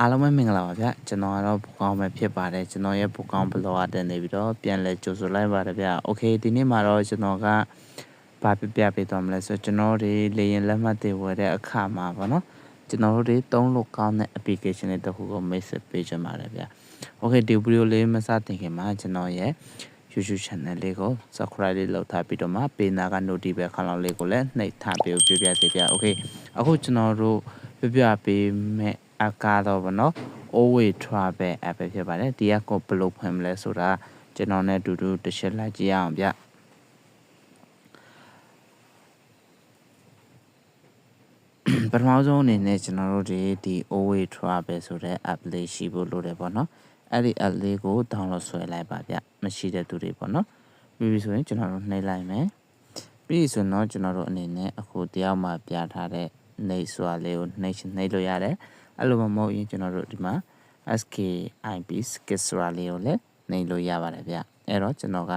အားလုံးပဲမင်္ဂလာပါဗျကျွန်တော်ကတော့ဘူကောင်းပဲဖြစ်ပါတယ်ကျွန်တော်ရဲ့ဘူကောင်းဘလော့အတက်နေပြီးတော့ပြန်လဲကြိုဆိုလိုက်ပါတယ်ဗျโอเคဒီနေ့မှာတော့ကျွန်တော်ကဘာပြပြပေးသွားမလဲဆိုတော့ကျွန်တော်တွေလေရင်လက်မှတ်တွေဝယ်တဲ့အခါမှာပေါ့နော်ကျွန်တော်တို့တွေသုံးလို့ကောင်းတဲ့ application တွေတစ်ခုကို message ပေးချင်ပါတယ်ဗျโอเคဒီဗီဒီယိုလေးမစတင်ခင်မှာကျွန်တော်ရဲ့ YouTube channel လေးကို subscribe လေးလုပ်ထားပြီးတော့မှပေးနာက notification လောက်လေးကိုလည်းနှိပ်ထားပေးပြပြစေဗျโอเคအခုကျွန်တော်တို့ပြပြပေးမဲ့ အကတော့ဗောနော် always travel app ပဲဖြစ်ပါတယ်ဒီကကိုဘယ်လိုဖွင့်မလဲဆိုတာကျွန်တော်နဲ့အတူတူတစ်ချက်လိုက်ကြည့်အောင်ဗျပထမဆုံးအနေနဲ့ကျွန်တော်တို့ဒီဒီ always travel ဆိုတဲ့ app လေးရှိဖို့လိုတယ်ပေါ့နော်အဲ့ဒီ app လေးကို download ဆွဲလိုက်ပါဗျမရှိတဲ့သူတွေပေါ့နော်ပြီးပြီဆိုရင်ကျွန်တော်တို့နှိပ်လိုက်မယ်ပြီးဆိုတော့ကျွန်တော်တို့အနေနဲ့အခုတယောက်မှပြထားတဲ့နှိပ်စွာလေးကိုနှိပ်နှိပ်လို့ရတယ် အဲ့လိုမှမဟုတ်ရင်ကျွန်တော်တို့ဒီမှာ SKIP skissra လေးကိုလည်းနှိပ်လို့ရပါတယ်ဗျအဲ့တော့ကျွန်တော်က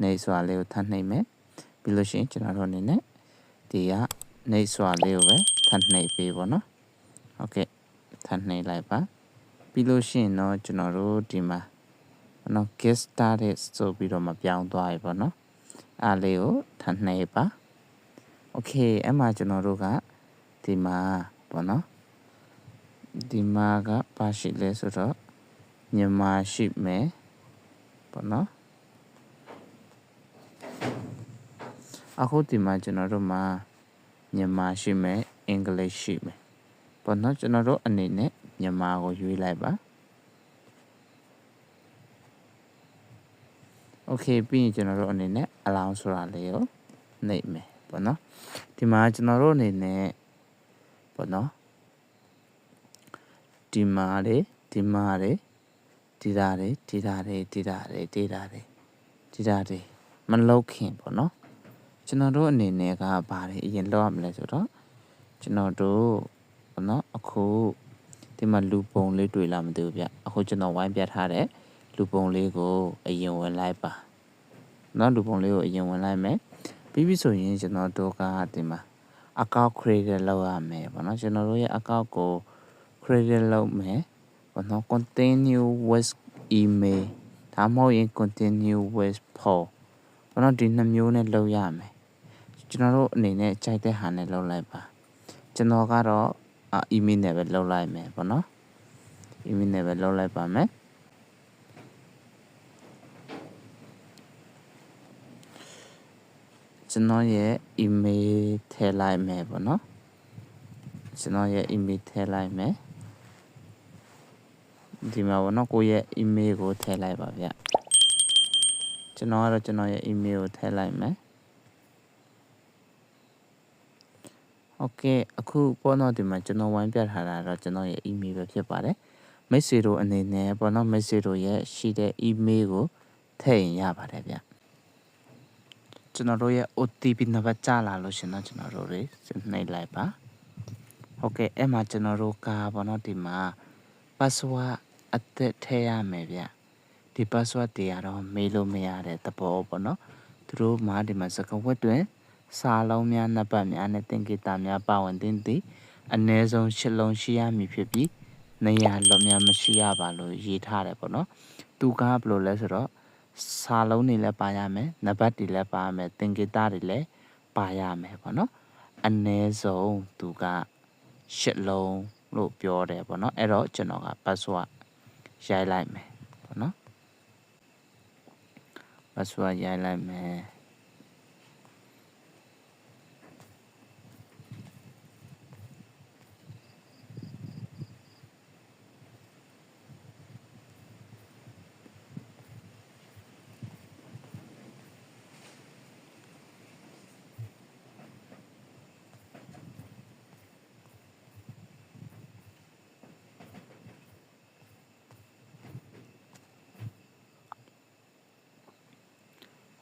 နှိပ်စွာလေးကိုထပ်နှိပ်မယ်ပြီးလို့ရှိရင်ကျွန်တော်တို့အနေနဲ့ဒီကနှိပ်စွာလေးကိုပဲထပ်နှိပ်ပေးပါနော်ဟုတ်ကဲ့ထပ်နှိပ်လိုက်ပါပြီးလို့ရှိရင်တော့ကျွန်တော်တို့ဒီမှာနော် get started ဆိုပြီးတော့မပြောင်းသွားရပါနော်အားလေးကိုထပ်နှိပ်ပါ okay အဲ့မှာကျွန်တော်တို့ကဒီမှာပေါ့နော် ဒီမှာကပါရှိလဲဆိုတော့မြန်မာရှိမယ်ပေါ့နော်အခုဒီမှာကျွန်တော်တို့မှာမြန်မာရှိမယ်အင်္ဂလိပ်ရှိမယ်ပေါ့နော်ကျွန်တော်တို့အနေနဲ့မြန်မာကိုရွေးလိုက်ပါ okay ပြီးရင်ကျွန်တော်တို့အနေနဲ့အလောင်းဆိုတာလေးကိုနှိပ်မယ်ပေါ့နော်ဒီမှာကျွန်တော်တို့အနေနဲ့ပေါ့နော် ဒီမာတွေဒီမာတွေဒီတာတွေဒီတာတွေဒီတာတွေဒီတာတွေဒီတာတွေမလောက်ခင်ပေါ့နော်ကျွန်တော်တို့အနေနဲ့ကဘာတွေအရင်လောက်ရမလဲဆိုတော့ကျွန်တော်တို့ပေါ့နော်အခုဒီမှာလူပုံလေးတွေ့လာမသိဘူးဗျအခုကျွန်တော်ဝိုင်းပြထားတဲ့လူပုံလေးကိုအရင်ဝင်လိုက်ပါနော်လူပုံလေးကိုအရင်ဝင်လိုက်မယ်ပြီးပြီဆိုရင်ကျွန်တော်တို့ကဒီမှာအကောင့် create လုပ်ရမယ်ပေါ့နော်ကျွန်တော်တို့ရဲ့အကောင့်ကို credit လုပ်မယ်ပေါ့နော် continue with email ဒါမှမဟုတ်ရင် continue with poll ပေါ့နော်ဒီနှစ်မျိုးနဲ့လုပ်ရမယ်ကျွန်တော်တို့အနေနဲ့ကြိုက်တဲ့ဟာနဲ့လုပ်လိုက်ပါကျွန်တော်ကတော့ email နဲ့ပဲလုပ်လိုက်မယ်ပေါ့နော် email နဲ့ပဲလုပ်လိုက်ပါမယ်ကျွန်တော်ရဲ့ email ထည့်လိုက်မယ်ပေါ့နော်ကျွန်တော်ရဲ့ email ထည့်လိုက်မယ် ဒီမှာပေါ့နော်ကိုယ့်ရဲ့ email ကိုထည့်လိုက်ပါဗျကျွန်တော်ကတော့ကျွန်တော်ရဲ့ email ကိုထည့်လိုက်မယ် Okay အခုပေါ့နော်ဒီမှာကျွန်တော်ဝိုင်းပြထားတာတော့ကျွန်တော်ရဲ့ email ပဲဖြစ်ပါတယ်မိတ်ဆွေတို့အနေနဲ့ပေါ့နော်မိတ်ဆွေတို့ရဲ့ရှိတဲ့ email ကိုထည့်ရင်ရပါတယ်ဗျကျွန်တော်တို့ရဲ့ OTP နံပါတ်ကြလာလို့ရှင်တော့ကျွန်တော်တို့တွေနှိပ်လိုက်ပါဟုတ်ကဲ့အဲ့မှာကျွန်တော်တို့ကပေါ့နော်ဒီမှာ password အသက်ထည့်ရမယ်ဗျဒီ password တွေကတော့မေးလို့မရတဲ့သဘောပေါ့နော်သူတို့မှာဒီမှာစကားဝတ်တွင်စာလုံးများနှစ်ပတ်များနဲ့သင်္ကေတများပါဝင်သင့်သည်အ ਨੇ ဆုံးရှစ်လုံးရှိရမည်ဖြစ်ပြီးနေရာလွတ်များမရှိရပါလို့ရေးထားတယ်ပေါ့နော်သူကဘယ်လိုလဲဆိုတော့စာလုံးတွေလည်းပါရမယ်နံပါတ်တွေလည်းပါရမယ်သင်္ကေတတွေလည်းပါရမယ်ပေါ့နော်အ ਨੇ ဆုံးသူကရှစ်လုံးလို့ပြောတယ်ပေါ့နော်အဲ့တော့ကျွန်တော်က password ရိုက်လိုက်မယ်ပေါ့နော် password ရိုက်လိုက်မယ်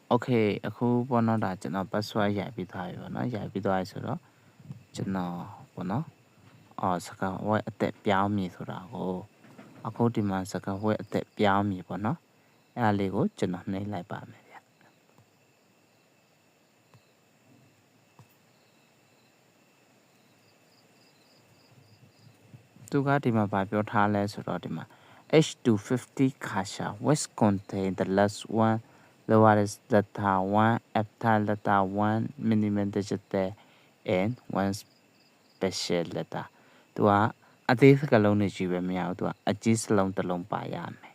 โอเคအခုပေါ့နော်ဒါကျွန်တော် password ရိုက်ပြီးသားပြီပေါ့နော်ရိုက်ပြီးသားပြီဆိုတော့ကျွန်တော်ပေါ့နော်အော်စကားဝက်အသက်ပြောင်းမည်ဆိုတာကိုအခုဒီမှာစကားဝက်အသက်ပြောင်းမည်ပေါ့နော်အဲ့ဒါလေးကိုကျွန်တော်နှိပ်လိုက်ပါမယ်ဗျ သူကဒီမှာဗာပြောထားလဲဆိုတော့ဒီမှာ H250 Kasha which contain the last one lowest letter 1 after letter 1 minimum digital and one special letter သူကအသေးစကလုံးနဲ့ကြီးပဲမရဘူးသူကအကြီးစလုံးတစ်လုံးပါရမယ်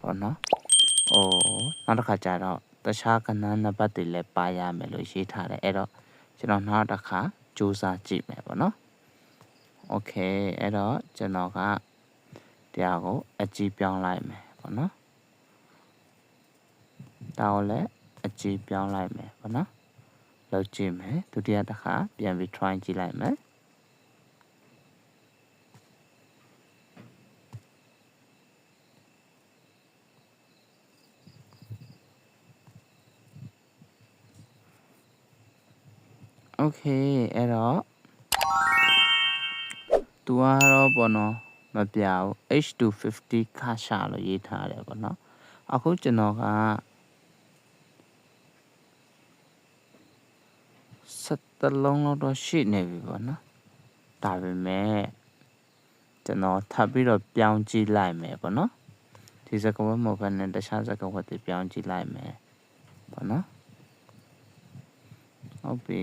ပေါ့နော်။အိုးနောက်တစ်ခါကျတော့တခြားကဏ္ဍနံပါတ်တွေလည်းပါရမယ်လို့ရေးထားတယ်အဲ့တော့ကျွန်တော်နောက်တစ်ခါစူးစမ်းကြည့်မယ်ပေါ့နော်။ Okay အဲ့တော့ကျွန်တော်ကတရားကိုအကြည့်ပြောင်းလိုက်မယ်ပေါ့နော်။ ဒါကိုလည်းအကြည့်ပြောင်းလိုက်မယ်ပေါ့နော်။လောက်ကြည့်မယ်ဒုတိယတစ်ခါပြန်ပြီး try ကြည့်လိုက်မယ်။ Okay အဲ့တော့သူကတော့ပေါ့နော်မပြဘူး H250 ခါရှာလို့ရေးထားတယ်ပေါ့နော်အခုကျွန်တော်က စက်တလုံးလောက်တော့ရှိနေပြီပေါ့နော်ဒါပေမဲ့ကျွန်တော်ထပ်ပြီးတော့ပြောင်းကြည့်လိုက်မယ်ပေါ့နော်ဒီစကားဝတ်မဟုတ်ဘဲနဲ့တခြားစကားဝတ်တွေပြောင်းကြည့်လိုက်မယ်ပေါ့နော်ဟုတ်ပြီ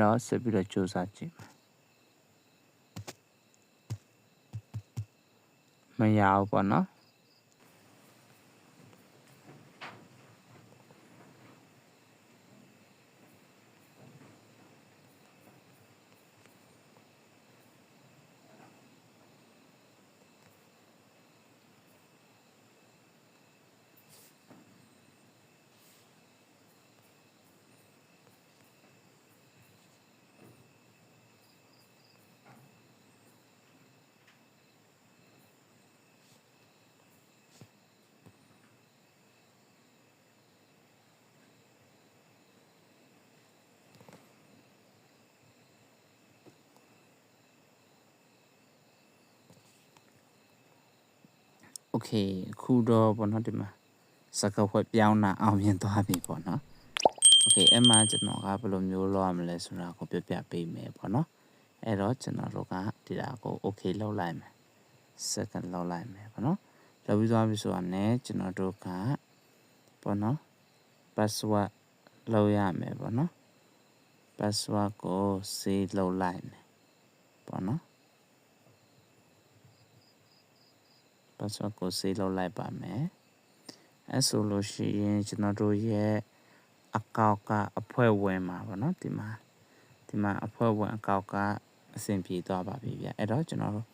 အဲ့တော့ဆက်ပြီးတော့စူးစမ်းကြည့်မရဘူးပေါ့နော် เคအခုတော့ပေါ့နော်ဒီမှာစကားဖွဲ့ပြောင်းတာအောင်မြင်သွားပြီပေါ့နော်โอเคအဲ့မှာကျွန်တော်ကဘယ်လိုမျိုးလုပ်ရမလဲဆိုတာကိုပြပြပေးမယ်ပေါ့နော်အဲ့တော့ကျွန်တော်တို့ကဒီတာကို okay လုပ်လိုက်မယ် second လုပ်လိုက်မယ်ပေါ့နော်လုပ်ပြီးသွားပြီဆိုတာနဲ့ကျွန်တော်တို့ကပေါ့နော် password လုပ်ရမယ်ပေါ့နော် password ကို save လုပ်လိုက်မယ်ပေါ့နော် password ကို save လုပ်လိုက်ပါမယ်အဲဆိုလို့ရှိရင်ကျွန်တော်တို့ရဲ့အကောက်ကအဖွဲဝင်မှာပေါ့နော်ဒီမှာဒီမှာအဖွဲဝင်အကောက်ကအဆင်ပြေသွားပါပြီဗျအဲ့တော့ကျွန်တော်တို့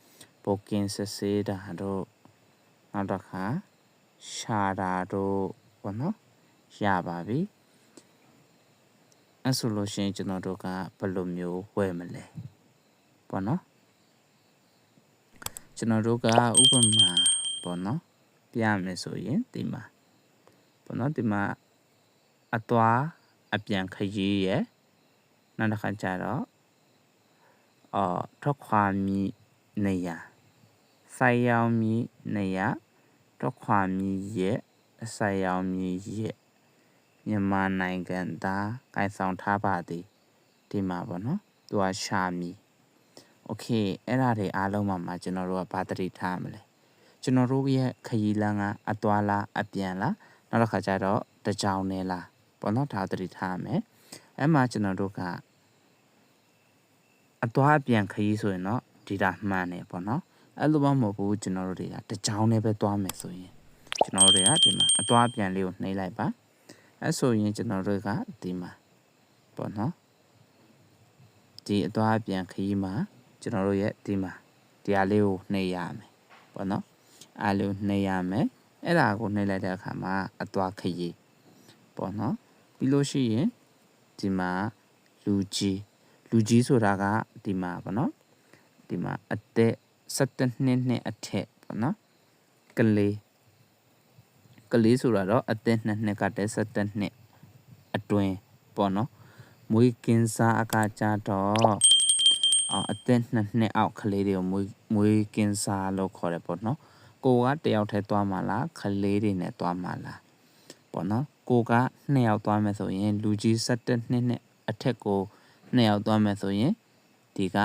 booking စစ်ဆေးတာတို့နောက်တစ်ခါရှာတာတို့ပေါ့နော်ရပါပြီအဲဆိုလို့ရှိရင်ကျွန်တော်တို့ကဘယ်လိုမျိုးဝယ်မလဲပေါ့နော်ကျွန်တော်တို့ကဥပမာ ပေါ့နော်ပြရမယ်ဆိုရင်ဒီမှာပေါ့နော်ဒီမှာအသွားအပြန်ခရီးရဲ့နောက်တစ်ခါကျတော့အော်ထွက်ခွာမိနေရဆိုင်ရောက်မိနေရထွက်ခွာမိရဲ့ဆိုင်ရောက်မိရဲ့မြန်မာနိုင်ငံသားကင်ဆောင်ထားပါသည်ဒီမှာပေါ့နော်သူကရှာမီโอเคအဲ့ဒါတွေအားလုံးမှာမှာကျွန်တော်တို့ကဘာတတိထားမလဲ ကျွန်တော်တို့ရဲ့ခရီးလမ်းကအသွာလားအပြန်လားနောက်တစ်ခါကျတော့တကြောင်နေလားပေါ့နော်ဒါသတိထားမယ်အဲ့မှာကျွန်တော်တို့ကအသွာအပြန်ခရီးဆိုရင်တော့ဒီတာမှန်တယ်ပေါ့နော်အဲ့လိုမှမဟုတ်ဘူးကျွန်တော်တို့တွေကတကြောင်နဲ့ပဲသွားမယ်ဆိုရင်ကျွန်တော်တို့တွေကဒီမှာအသွားအပြန်လေးကိုနှိပ်လိုက်ပါအဲ့ဆိုရင်ကျွန်တော်တို့ကဒီမှာပေါ့နော်ဒီအသွားအပြန်ခရီးမှာကျွန်တော်တို့ရဲ့ဒီမှာဒီဟာလေးကိုနှိပ်ရမယ်ပေါ့နော် အားလေးကိုနှိပ်ရမယ်အဲ့ဒါကိုနှိပ်လိုက်တဲ့အခါမှာအသွားခရီးပေါ့နော်ပြီးလို့ရှိရင်ဒီမှာလူကြီးလူကြီးဆိုတာကဒီမှာပေါ့နော်ဒီမှာအသက်17နှစ်နဲ့အထက်ပေါ့နော်ကလေးကလေးဆိုတာတော့အသက်2နှစ်ကတည်း17နှစ်အတွင်းပေါ့နော်မွေးကင်းစားအခါကြတော့အသက်2နှစ်အောက်ကလေးတွေကိုမွေးမွေးကင်းစားလို့ခေါ်တယ်ပေါ့နော် ကိုကတယောက်တည်းသွားမှာလားကလေးတွေနဲ့သွားမှာလားပေါ့နော်ကိုကနှစ်ယောက်သွားမယ်ဆိုရင် လူကြီး17နှစ်နဲ့အထက်ကိုနှစ်ယောက်သွားမယ်ဆိုရင်ဒီက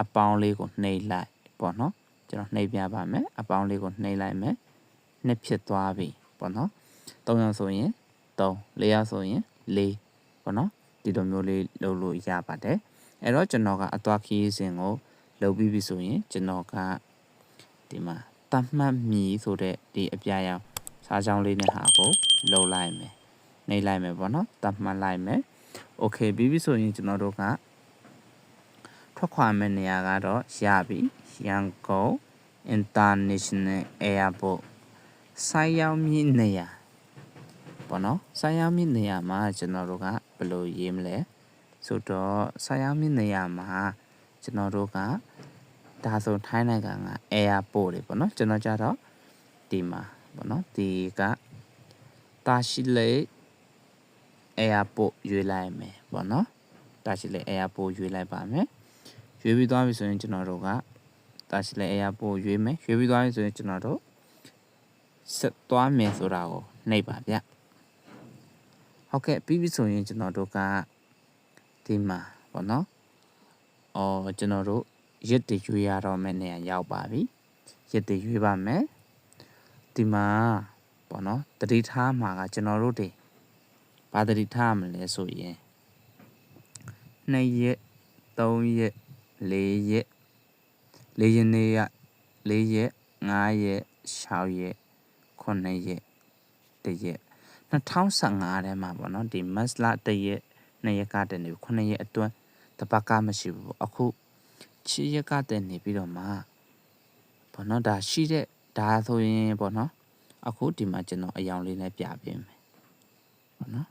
အပေါင်းလေးကိုနှိပ်လိုက်ပေါ့နော်ကျွန်တော်နှိပ်ပြပါမယ်အပေါင်းလေးကိုနှိပ်လိုက်မယ်နှစ်ဖြစ်သွားပြီပေါ့နော်၃ယောက်ဆိုရင်3 4ယောက်ဆိုရင်4ပေါ့နော်ဒီလိုမျိုးလေးလုပ်လို့ရပါတယ်အဲ့တော့ကျွန်တော်ကအသွားခီးစဉ်ကိုလုပ်ပြီးပြီဆိုရင်ကျွန်တော်ကဒီမှာ တတ်မှတ်မီဆိုတဲ့ဒီအပြာရောင်စားချောင်းလေးနဲ့ဟာကိုလုပ်လိုက်မယ်နှိပ်လိုက်မယ်ပေါ့နော်တတ်မှတ်လိုက်မယ်โอเคပြီးပြီဆိုရင်ကျွန်တော်တို့ကထွက်ခွာမယ့်နေရာကတော့ရပြီရန်ကုန် International Airport ဆိုင်းရောက်မြင့်နေရာပေါ့နော်ဆိုင်းရောက်မြင့်နေရာမှာကျွန်တော်တို့ကဘယ်လိုရေးမလဲဆိုတော့ဆိုင်းရောက်မြင့်နေရာမှာကျွန်တော်တို့က ဒါဆိုထိုင်းနိုင်ငံက airport တွေပေါ့နော်ကျွန်တော်ကြတော့ဒီမှာပေါ့နော်ဒီကတာရှိလေ airport ရွေးလိုက်မယ်ပေါ့နော်တာရှိလေ airport ရွေးလိုက်ပါမယ်ရွေးပြီးသွားပြီဆိုရင်ကျွန်တော်တို့ကတာရှိလေ airport ရွေးမယ်ရွေးပြီးသွားပြီဆိုရင်ကျွန်တော်တို့ဆက်သွားမယ်ဆိုတာကိုနှိပ်ပါဗျဟုတ်ကဲ့ပြီးပြီဆိုရင်ကျွန်တော်တို့ကဒီမှာပေါ့နော်အော်ကျွန်တော်တို့ ရစ်တရွေးရတော့မယ့်နေရာရောက်ပါပြီရစ်တရွေးပါမယ်ဒီမှာပေါ့နော်တတိထားမှာကကျွန်တော်တို့တွေဘာတတိထားမလဲဆိုရင်2ရက်3ရက်4ရက်4ရက်နေရ4ရက်5ရက်6ရက်9ရက်တရက်2015ထဲမှာပေါ့နော်ဒီမတ်လတရက်2ရက်ကတည်းက9ရက်အတွင်းတပတ်ကမရှိဘူးအခု ချီရက်ကတည်းနေပြီးတော့မှဘောနော်ဒါရှိတဲ့ဒါဆိုရင်ပေါ့နော်အခုဒီမှာကျွန်တော်အယောင်လေးနဲ့ပြပေးမယ်ပေါ့နော်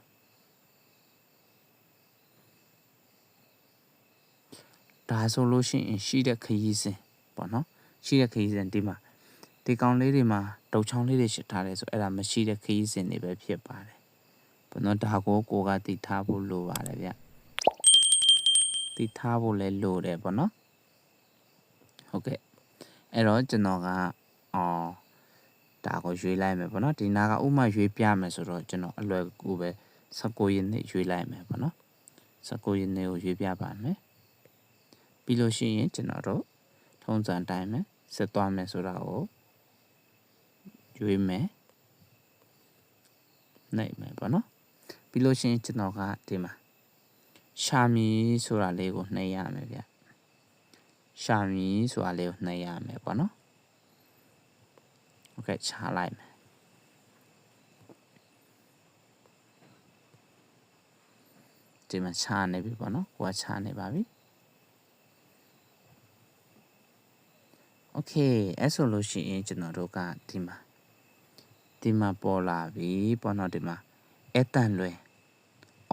ဒါဆိုလို့ရှိရင်ရှိတဲ့ခရီးစဉ်ပေါ့နော်ရှိတဲ့ခရီးစဉ်ဒီမှာဒီကောင်လေးတွေမှာတုတ်ချောင်းလေးတွေရှစ်ထားတယ်ဆိုအဲ့ဒါမရှိတဲ့ခရီးစဉ်တွေပဲဖြစ်ပါတယ်ဘောနော်ဒါကိုကိုကတည်ထားဖို့လိုပါတယ်ဗျတည်ထားဖို့လည်းလိုတယ်ပေါ့နော် ဟုတ်ကဲ့အဲ့တော့ကျွန်တော်ကအော်ဒါကိုရွေးလိုက်မယ်ပေါ့နော်ဒီနာကဥမာရွေးပြမယ်ဆိုတော့ကျွန်တော်အလွယ်ကူပဲ19ရက်နေ့ရွေးလိုက်မယ်ပေါ့နော်19ရက်နေ့ကိုရွေးပြပါမယ်ပြီးလို့ရှိရင်ကျွန်တော်တို့ထုံးစံတိုင်းပဲဆက်သွားမယ်ဆိုတာကိုရွေးမယ်နိုင်မယ်ပေါ့နော်ပြီးလို့ရှိရင်ကျွန်တော်ကဒီမှာရှာမီဆိုတာလေးကိုနှိပ်ရမယ်ဗျ ရှာမီဆိုတာလေးကိုနှိပ်ရမယ်ပေါ့နော်โอเคချားလိုက်မယ်ဒီမှာချားနေပြီပေါ့နော်ကိုကချားနေပါပြီโอเคအဲ့ဆိုလို့ရှိရင်ကျွန်တော်တို့ကဒီမှာဒီမှာပေါ်လာပြီပေါ့နော်ဒီမှာအဲ့တန်လွယ်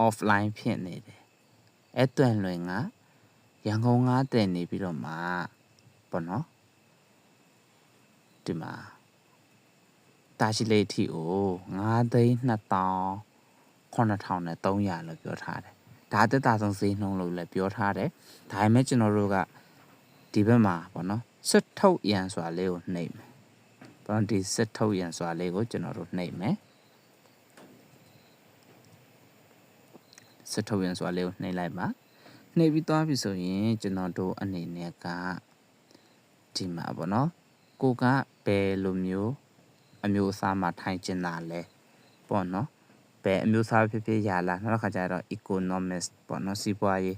offline ဖြစ်နေတယ်အဲ့တန်လွယ်က ရန်ကုန်ကတည်နေပြီးတော့မှပေါ့နော်ဒီမှာတာရှိလေအထိကို9သိန်း2000 9300လို့ပြောထားတယ်ဒါတက်တာဆုံးဈေးနှုန်းလို့လည်းပြောထားတယ်ဒါပေမဲ့ကျွန်တော်တို့ကဒီဘက်မှာပေါ့နော်စစ်ထုတ်ရန်ဆိုတာလေးကိုနှိပ်မယ်ပေါ့နော်ဒီစစ်ထုတ်ရန်ဆိုတာလေးကိုကျွန်တော်တို့နှိပ်မယ်စစ်ထုတ်ရန်ဆိုတာလေးကိုနှိပ်လိုက်ပါ နှိပ်ပြီးသွားပြီဆိုရင်ကျွန်တော်တို့အနေနဲ့ကဒီမှာပေါ့နော်ကိုကဘယ်လိုမျိုးအမျိုးအစားမှာထိုင်ကျင်တာလဲပေါ့နော်ဘယ်အမျိုးအစားဖြစ်ဖြစ်ရလာနောက်တစ်ခါကျတော့ economics ပေါ့နော်စီးပွားရေး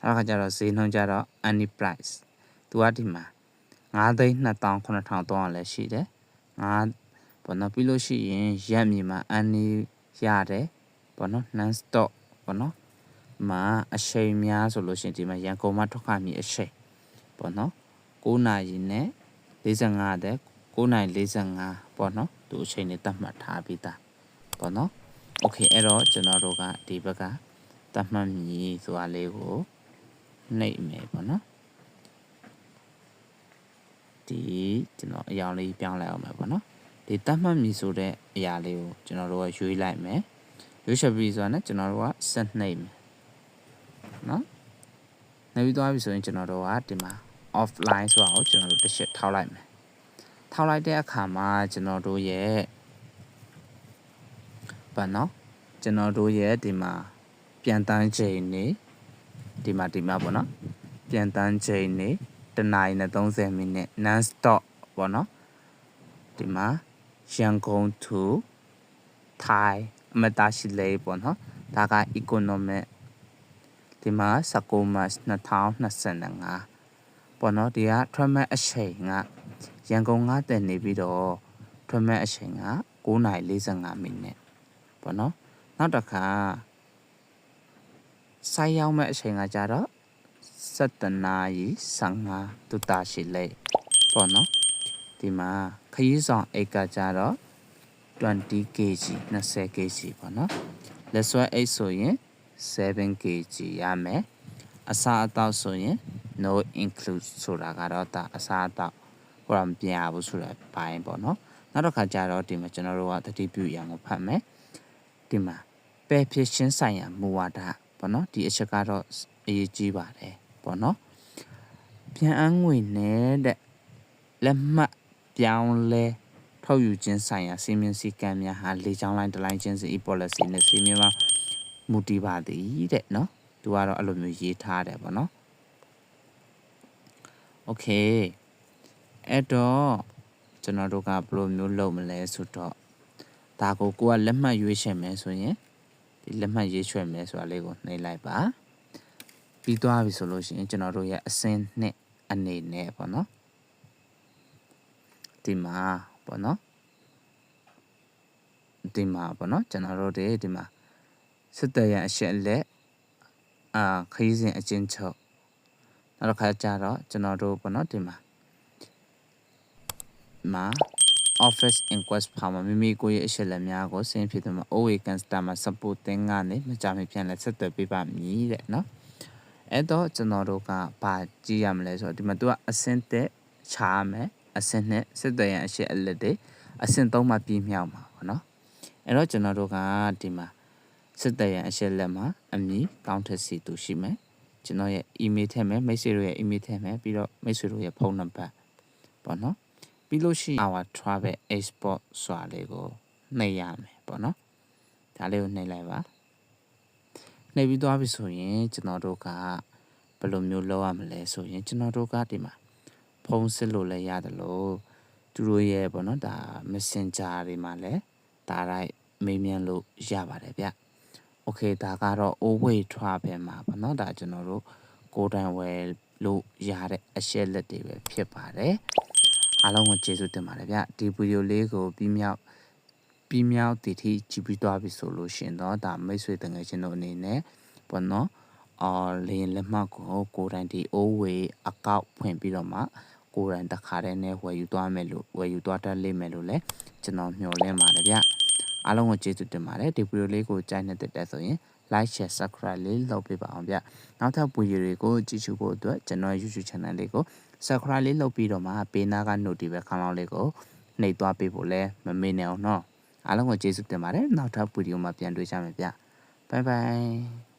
နောက်တစ်ခါကျတော့ဈေးနှုန်းကျတော့ any price သူကဒီမှာ9သိန်း2900လည်းရှိတယ်9ပေါ့နော်ပြီးလို့ရှိရင်ရက်မြေမှာ any ရတယ်ပေါ့နော် non stop ပေါ့နော် မှာအချိန်များဆိုလို့ရှိရင်ဒီမှာရန်ကုန်မှာထွက်ခါမြည်အချိန်ပေါ့နော်9နာရီနဲ့ 45တဲ့9:45ပေါ့နော်သူအချိန်လေးတတ်မှတ်ထားပြီးသားပေါ့နော်โอเคအဲ့တော့ကျွန်တော်တို့ကဒီဘက်ကတတ်မှတ်မည်ဆိုတာလေးကိုနှိပ်မယ်ပေါ့နော်ဒီကျွန်တော်အရောင်လေးပြောင်းလိုက်အောင်မယ်ပေါ့နော်ဒီတတ်မှတ်မည်ဆိုတဲ့အရာလေးကိုကျွန်တော်တို့ကရွေးလိုက်မယ်ရွေးချက်ပြီးဆိုတာနဲ့ကျွန်တော်တို့ကဆက်နှိပ်မယ် နော်နှိပ်ပြီးသွားပြီဆိုရင်ကျွန်တော်တို့ကဒီမှာ offline ဆိုတာကိုကျွန်တော်တို့တစ်ချက်ထောက်လိုက်မယ်ထောက်လိုက်တဲ့အခါမှာကျွန်တော်တို့ရဲ့ဘာနော်ကျွန်တော်တို့ရဲ့ဒီမှာပြန်တန်းချိန်နေဒီမှာဒီမှာပေါ့နော်ပြန်တန်းချိန်နေတနာရီနဲ့30မိနစ် non stop ပေါ့နော်ဒီမှာရန်ကုန် to Thai အမတာရှိလေပေါ့နော်ဒါက economic ဒီမှာ19 March 2025ပေါ့နော်ဒီက travel အချိန်ကရန်ကုန်ကတက်နေပြီးတော့ travel အချိန်က9:45မိနစ်ပေါ့နော်နောက်တစ်ခါစိုက်ရောက်မဲ့အချိန်ကကြတော့7နာရီ15တူတာရှိလေပေါ့နော်ဒီမှာခရီးဆောင်အိတ်ကကြတော့ 20 kg 20 kg ပေါ့နော်လက်ဆွဲအိတ်ဆိုရင် 7 kg ရမယ်အစားအသောက်ဆိုရင် no include ဆိုတာကတော့ဒါအစားအသောက်ဟိုတော့မပြရဘူးဆိုတော့ဘိုင်းပေါ့နော်နောက်တစ်ခါကျတော့ဒီမှာကျွန်တော်တို့ကတတိပြုရအောင်ဖတ်မယ်ဒီမှာပယ်ဖြစ်ရှင်းဆိုင်ရာမူဝါဒပေါ့နော်ဒီအချက်ကတော့အရေးကြီးပါတယ်ပေါ့နော်ပြန်အငွေနဲ့တဲ့လက်မှတ်ပြောင်းလဲထုတ်ယူခြင်းဆိုင်ရာစီမင်းစည်းကမ်းများဟာလေချောင်းလိုင်းတလိုင်းချင်းစီ policy နဲ့စီမင်းမှာ မူတည်ပါသည်တဲ့နော်သူကတော့အဲ့လိုမျိုးရေးထားတယ်ပေါ့နော်โอเคအဲ့တော့ကျွန်တော်တို့ကဘယ်လိုမျိုးလုပ်မလဲဆိုတော့ဒါကိုကိုကလက်မှတ်ရွေးချယ်မယ်ဆိုရင်ဒီလက်မှတ်ရေးချွဲမယ်ဆိုတာလေးကိုနှိပ်လိုက်ပါပြီးသွားပြီဆိုလို့ရှိရင်ကျွန်တော်တို့ရဲ့အစင်းနှစ်အနေနဲ့ပေါ့နော်ဒီမှာပေါ့နော်ဒီမှာပေါ့နော်ကျွန်တော်တို့တွေဒီမှာ စစ်တရအရှက်လက်အာခရီးစဉ်အချင်းချုပ်နောက်တစ်ခါကျတော့ကျွန်တော်တို့ပေါ့နော်ဒီမှာမှာ office inquest ဖာမှာမိမိကိုရဲ့အချက်လက်များကိုဆင်းဖြစ်တဲ့မှာ OA customer support တင်ကနေမကြမပြန်လဲဆက်သွယ်ပေးပါမည်တဲ့နော်အဲ့တော့ကျွန်တော်တို့ကဘာကြည့်ရမလဲဆိုတော့ဒီမှာသူကအဆင့်တက်ချားမယ်အဆင့်နဲ့စစ်တရန်အရှက်အလက်တွေအဆင့်3မှာပြည့်မြောက်မှာပေါ့နော်အဲ့တော့ကျွန်တော်တို့ကဒီမှာ စစ်တရန်အရှက်လက်မှာအမည်ကောင်းထက်စီတူရှိမယ်ကျွန်တော်ရဲ့ email ထည့်မယ်မိတ်ဆွေတို့ရဲ့ email ထည့်မယ်ပြီးတော့မိတ်ဆွေတို့ရဲ့ဖုန်းနံပါတ်ပေါ့နော်ပြီးလို့ရှိရင် our travel export ဆိုတာလေးကိုနှိပ်ရမယ်ပေါ့နော်ဒါလေးကိုနှိပ်လိုက်ပါနှိပ်ပြီးသွားပြီဆိုရင်ကျွန်တော်တို့ကဘယ်လိုမျိုးလုပ်ရမလဲဆိုရင်ကျွန်တော်တို့ကဒီမှာဖုန်းစစ်လို့လည်းရတယ်လို့သူတို့ရဲ့ပေါ့နော်ဒါ messenger တွေမှာလည်းဒါလိုက်မေးမြန်းလို့ရပါတယ်ဗျ OK ဒါကတော့ overweight ထွားပဲမှာပေါ့နော်ဒါကျွန်တော်တို့ကိုယ်တိုင်ဝယ်လို့ရတဲ့အရှက်လက်တွေပဲဖြစ်ပါတယ်အားလုံးကိုကျေးဇူးတင်ပါတယ်ဗျဒီဗီဒီယိုလေးကိုပြီးမြောက်ပြီးမြောက်တည်ထိကြည့်ပြီးသွားပြီဆိုလို့ရှင်တော့ဒါမိတ်ဆွေတငယ်ချင်းတို့အနေနဲ့ပေါ့နော်အော်လေရင်လက်မှတ်ကိုကိုယ်တိုင်ဒီ overweight အကောက်ဖွင့်ပြီးတော့မှကိုယ်တိုင်တခါတည်းနဲ့ဝယ်ယူသွားမယ်လို့ဝယ်ယူသွားတတ်လိမ့်မယ်လို့လည်းကျွန်တော်မျှော်လင့်ပါတယ်ဗျ အားလုံးကိုကျေးဇူးတင်ပါတယ်ဒီဗီဒီယိုလေးကိုကြိုက်နေတဲ့ဆိုရင် like share subscribe လေးလုပ်ပေးပါအောင်ဗျနောက်ထပ်ဗီဒီယိုတွေကိုကြည့်ရှုဖို့အတွက်ကျွန်တော် YouTube channel လေးကို subscribe လေးလုပ်ပြီးတော့မှပေးနာက notification ခေါင်းလောင်းလေးကိုနှိပ်သွားပေးဖို့လဲမမေ့နဲ့အောင်နော်အားလုံးကိုကျေးဇူးတင်ပါတယ်နောက်ထပ်ဗီဒီယိုမှာပြန်တွေ့ကြမယ်ဗျ bye bye